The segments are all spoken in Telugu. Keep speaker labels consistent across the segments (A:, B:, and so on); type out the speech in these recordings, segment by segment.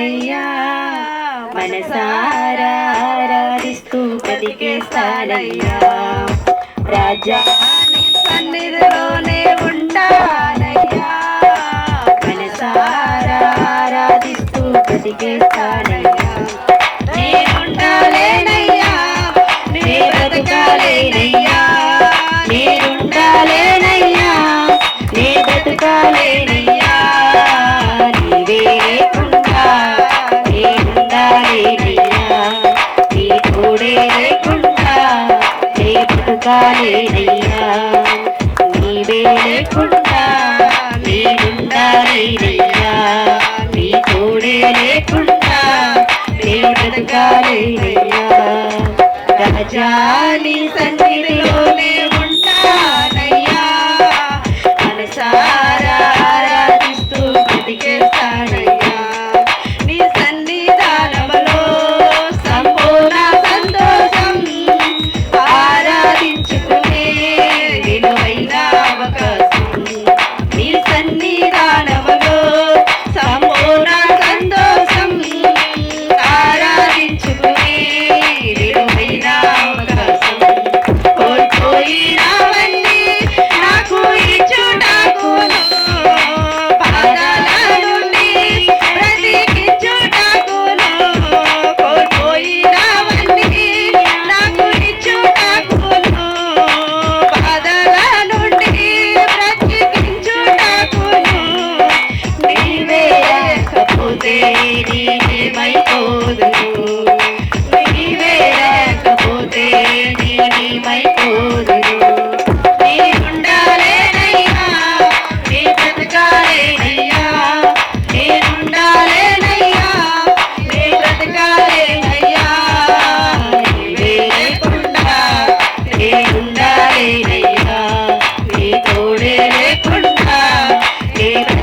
A: నిన్నయ్యా మనసారాధిస్తూ బతికేస్తానయ్యా రాజా సన్నిధిలోనే ఉంటానయ్యా. మనసారాధిస్తూ బతికేస్తానయ్యా కాలేదయ్యా నీవే లేకుండా నేనుండాలేదయ్యా నీ తోడే లేకుండా నేను. బ్రతకాలేదయ్యా రాజాని సన్నిధిలోనే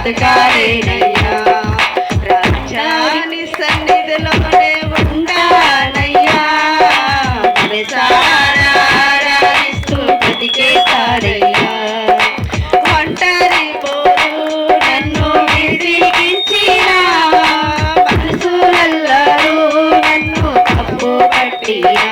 A: బ్రతకాలేనయ్యా రాజ్యాన్ని సన్నిధిలోనే ఉండాలయ్యా సారారాణిస్తూ బ్రతికేశారయ్యా ఒంటరి పోరు నన్ను విసిగించిన మనసులల్లారూ నన్ను తప్పు పట్టినా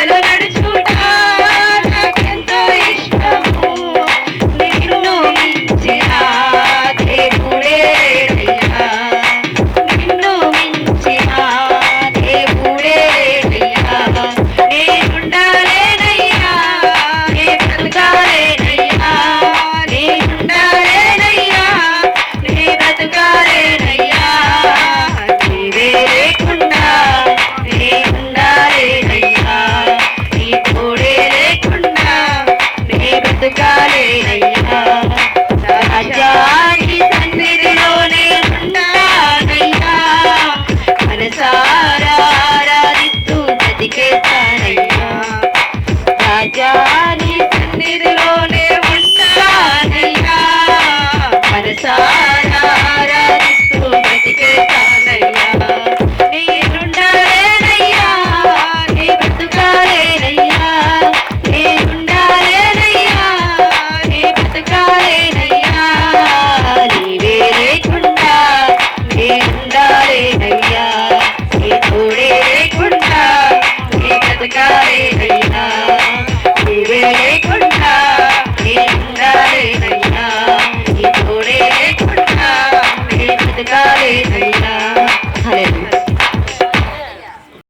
A: Hallelujah.